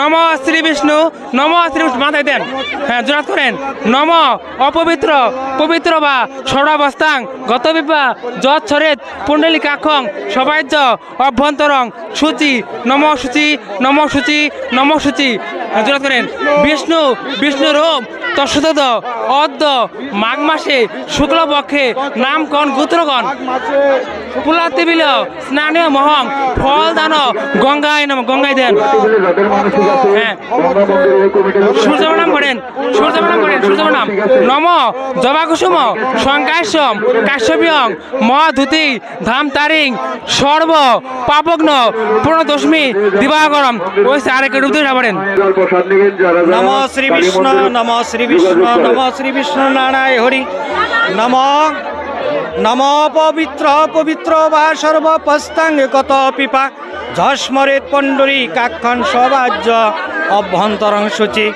নম শ্রী বিষ্ণু নম শ্রী বিষ্ণু মাথায় দেন। হ্যাঁ জোরাত করেন। নম অপবিত্র পবিত্র বা সর্বাবস্থাং গত বিপা ছরেত পুণ্ডলী কাক্ষং সবাইজ অভ্যন্তরং সূচি। নম সূচি নম সূচি নম সূচি। হ্যাঁ, জোরাত করেন। বিষ্ণু বিষ্ণু রোম তৎসদ অদ্য মাঘ মাসে শুক্লপক্ষে নামকণ গোত্রগণ। পুলাতিবিল স্নানীয় মহং ফল দান, গঙ্গায় নম, গঙ্গায় দেন। হ্যাঁ। সূর্য প্রণাম করেন সূর্য প্রণাম করেন সূর্য প্রণাম নম জবাকুসুম সংকাশ্যম কাশ্যপিয়ং, মহাধুতি ধাম তারিং সর্ব, পাপগ্ন, পূর্ণদশমী, দিবাকরম। ওই আরেক রূপ দিয়ে পড়েন প্রসাদ নিবেন যারা যারা নম শ্রী বিষ্ণু নম শ্রী করেন। নম শ্রী বিষ্ণু নারায় হরি। নম নম পবিত্র পবিত্র বা সর্বপস্তাঙ্গ কত পিপা ঝস্মরে পণ্ডরী কাক্ষণ সবাজ্য অভ্যন্তরং সূচি।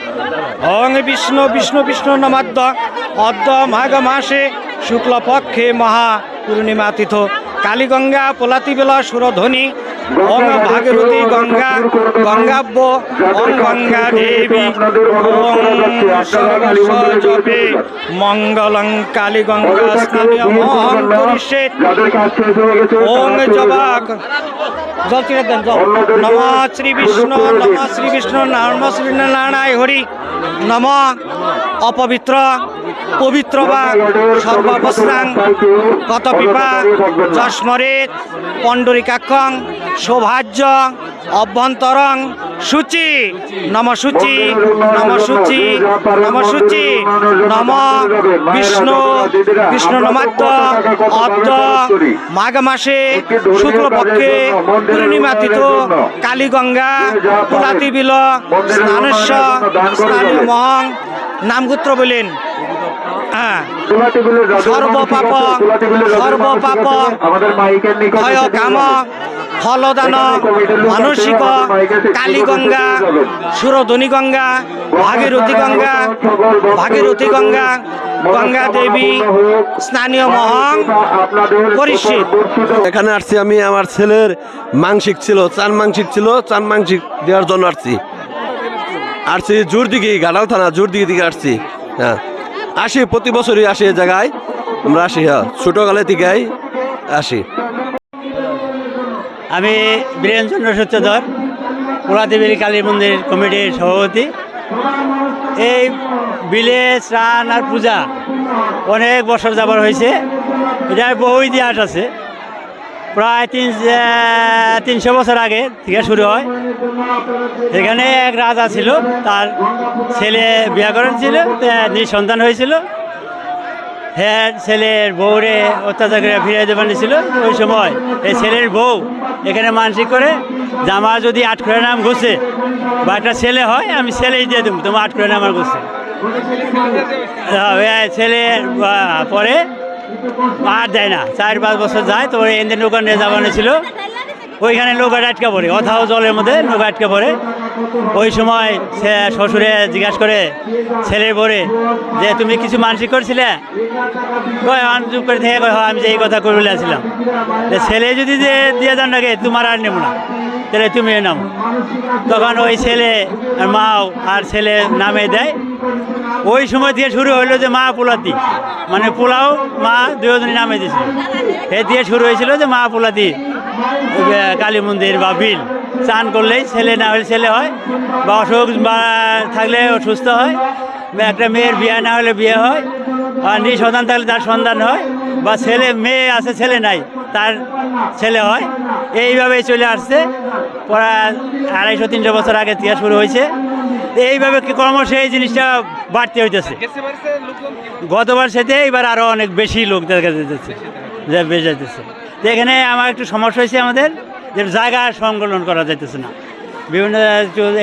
অং বিষ্ণু বিষ্ণু বিষ্ণু নমাদ্য। অদ্য মাঘ মাসে শুক্লপক্ষে মহা পূর্ণিমা তীর্থ কালীগঙ্গা পোলাতিবেলা সুরধ্বনি। ওং ভাগীরথী গঙ্গা, গঙ্গাব্য ওং গঙ্গা দেবী ওং সর্বস্বজপে মঙ্গলং কালী গঙ্গা স্নানীয় মহং করিষ্যে যাদের কাজ শেষ গেছে ওং তারা চলে জবাক জল। নম শ্রী বিষ্ণু, নম শ্রী বিষ্ণু, নম শ্রী নারায়ণ হরি। নম। অপবিত্র পবিত্র বা সর্বাবস্থাং কত পিপা যস্মরে পণ্ডরিকাক্ষং, সৌভাজ্য, অভ্যন্তরং, সূচি নম সূচি নম সূচি নম, বিষ্ণু বিষ্ণু নমাদ্য অদ্য মাঘ মাসে শুক্লপক্ষে পূর্ণিমা তিথ কালীগঙ্গা পুলাতি বিল স্নানেশ্বর স্নানীয় মহং নামগোত্র বলেন। হ্যাঁ। সর্বপাপ, সর্বপাপ, মানসিক আছে, আমাদের মাইকের নিকটে ভয় কাম ফলদান মানসিক কালীগঙ্গা সুরধনী গঙ্গা ভাগীরথী গঙ্গা ভাগীরথী গঙ্গা গঙ্গা দেবী স্নানীয় মহং পরিচিত। এখানে আসছি আমি আমার ছেলের মাংসিক ছিল চান মাংসিক ছিল চান মাংসিক দেওয়ার জন্য আসছি। আসছি জোর দিকে গাড়াল থানা জোর দিকে দিকে আসছি। হ্যাঁ। আসি, প্রতি বছরই আসি এ জায়গায়। আমরা আসি হ্যাঁ ছোটোকালে থেকেই আসি। আমি বীরেন্দ্রচন্দ্র সূত্রধর পোড়াদেবীর কালী মন্দির কমিটির সভাপতি। এই বিলে স্নান আর পূজা অনেক বছর যাবার হয়েছে। এটার বহু ইতিহাস আছে। প্রায় তিন তিনশো বছর আগে থেকে শুরু হয়। এখানে এক রাজা ছিল তার ছেলে বিয়া করেছিল নিঃসন্তান হয়েছিল। হ্যাঁ ছেলের বউরে অত্যাচার করে ফিরে দেবেন ছিল ওই সময় এই ছেলের বউ এখানে মানসিক করে জামা যদি আট করে নাম ঘুষে বা একটা ছেলে হয় আমি ছেলেই দিয়ে দেবো তোমার আট করে নাম আমার ঘুষে। ছেলে আহ, পরে আর যায় না চার পাঁচ বছর যায় তো এদের নৌকা নিয়ে যাবানো ছিল। ওইখানে নৌকা আটকা পড়ে অথাও জলের মধ্যে নৌকা আটকা পড়ে। ওই সময় সে শ্বশুরে জিজ্ঞাসা করে ছেলের বরে যে তুমি কিছু মানসিক করছিলে? কয় চুপ করে থেকে কয়, "হ্যাঁ, আমি যে এই কথা করে বলেছিলাম ছেলে যদি যে দিয়ে যান নাকি তোমার আর নেব না। তাহলে তুমি নাও। তখন ওই ছেলে মাও আর ছেলে নামে দেয়। ওই সময় দিয়ে শুরু হলো যে মা পোলাতি। মানে পোলাও, মা দুজনই নামে দিয়েছিল এ দিয়ে শুরু হয়েছিল যে মা পোলাতি কালী মন্দির বা বিল। চান করলেই ছেলে না হলে ছেলে হয়, বা অসুখ বা থাকলে অসুস্থ হয় একটা মেয়ের বিয়ে না হলে বিয়ে হয়, আর নিঃসন্তান থাকলে তার সন্তান হয়। বা ছেলে মেয়ে আছে, ছেলে নাই, তার ছেলে হয়। এইভাবেই চলে আসছে। প্রায় আড়াইশো, তিনশো বছর আগে থেকে শুরু হয়েছে। এইভাবে ক্রমশ এই জিনিসটা বাড়তে হইতেছে? গতবার সাথে এবার আরও অনেক বেশি লোক দেখা যেতেছে যেতেছে এখানে আমার একটু সমস্যা হয়েছে আমাদের, যে জায়গা সংকলন করা যাইতেছে না। বিভিন্ন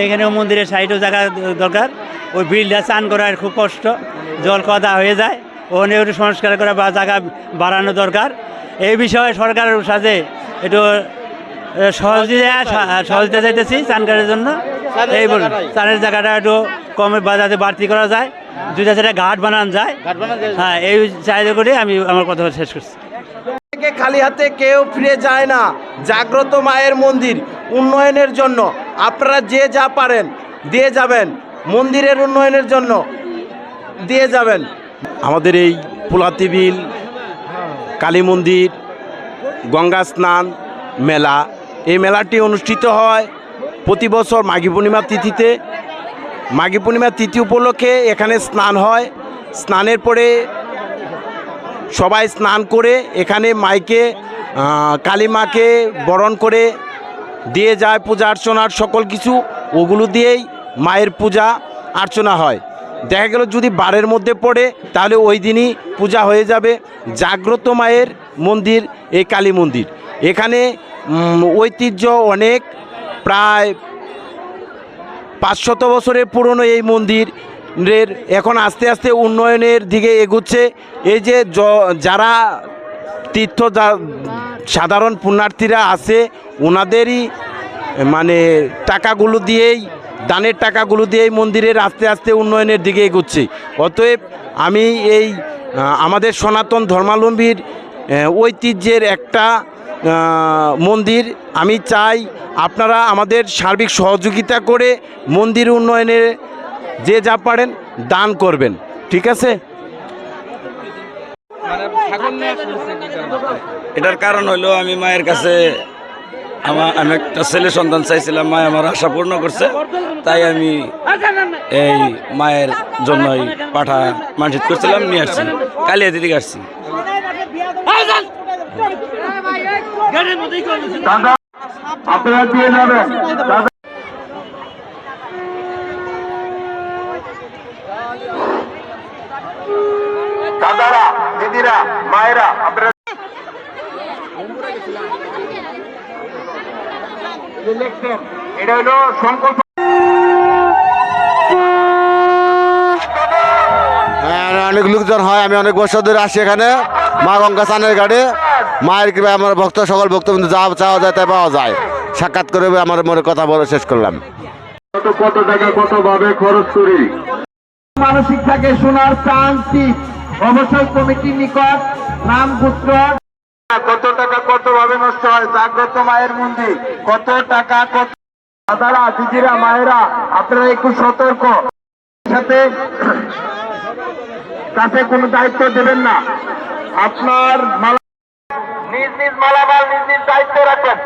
এখানেও মন্দিরের সাইডেও জায়গা দরকার। ওই বিলটা চান করার খুব কষ্ট, জল কদা হয়ে যায়। ওখানে একটু সংস্কার করা বা জায়গা বাড়ানো দরকার। এই বিষয়ে সরকারের সাথে একটু সহযোগিতা সহযোগিতা চাইতেছি চান করার জন্য এই বলুন চানের জায়গাটা একটু কমে বাজাতে বাড়তি করা যায় দুইটা চারটা ঘাট বানান যায়। হ্যাঁ এই চাহিদা করে আমি আমার কথা শেষ করছি। খালি হাতে কেউ ফিরে যায় না জাগ্রত মায়ের মন্দির উন্নয়নের জন্য। আপনারা যে যা পারেন দিয়ে যাবেন। মন্দিরের উন্নয়নের জন্য দিয়ে যাবেন। আমাদের এই পোলাতি বিল কালী মন্দির, গঙ্গা স্নান মেলা। এই মেলাটি অনুষ্ঠিত হয় প্রতি বছর মাঘী পূর্ণিমা তিথিতে। মাঘী পূর্ণিমা তিথি উপলক্ষে এখানে স্নান হয়। স্নানের পরে সবাই স্নান করে এখানে মাইকে কালী মাকে বরণ করে দিয়ে যায় পূজা অর্চনার সকল কিছু। ওগুলো দিয়েই মায়ের পূজা অর্চনা হয়। দেখা গেল যদি বারের মধ্যে পড়ে, তাহলে ওই দিনই পূজা হয়ে যাবে। জাগ্রত মায়ের মন্দির, এই কালী মন্দির। এখানে ঐতিহ্য অনেক, প্রায় পাঁচশত বছরের পুরনো এই মন্দিরের এখন আস্তে আস্তে উন্নয়নের দিকে এগুচ্ছে। এই যে যারা তীর্থ সাধারণ পুণ্যার্থীরা আছে, ওনাদেরই মানে টাকাগুলো দিয়েই দানের টাকাগুলো দিয়েই মন্দিরের আস্তে আস্তে উন্নয়নের দিকে এগুচ্ছে। অতএব আমি এই আমাদের সনাতন ধর্মাবলম্বীর ঐতিহ্যের একটা মন্দির আমি চাই আপনারা আমাদের সার্বিক সহযোগিতা করে মন্দির উন্নয়নে যে যা পারেন দান করবেন। ঠিক আছে? এটার কারণ হলো আমি মায়ের কাছে আমার আমি একটা ছেলে সন্তান চাইছিলাম মা আমার আশা পূর্ণ করছে। তাই আমি এই মায়ের জন্যই পাঠা মানসিক করছিলাম, নিয়ে আসছি। কালিয়া দিদি আসছি। দাদারা, দিদিরা, মায়েরা, আপনারা দেখছেন এটা হলো সংকল্প হ্যাঁ অনেক লোকজন হয় আমি অনেক বছর ধরে আসি এখানে। মা গঙ্গা স্নানের গাড়ি মায়ের কৃপায় আমার ভক্ত সকল ভক্তবৃন্দ যা চাওয়া যায় তাই পাওয়া যায়। সাক্ষাৎ করে আমার মনে কথা বলে শেষ করলাম। কত কত টাকা কত ভাবে খরচ করি? মানসিক থাকে শোনার চান্সটি অবশ্যই কমিটির নিকট নাম গোত্র কত টাকা, কত ভাবে নষ্ট হয়? জাগ্রত মায়ের মন্দির? কত টাকা, কত দাদারা, দিদিরা, মায়েরা, আপনারা একটু সতর্ক। সাথে কাছে কোনো দায়িত্ব দেবেন না। আপনার নিজ নিজ মালামাল, নিজ নিজ দায়িত্ব রাখবেন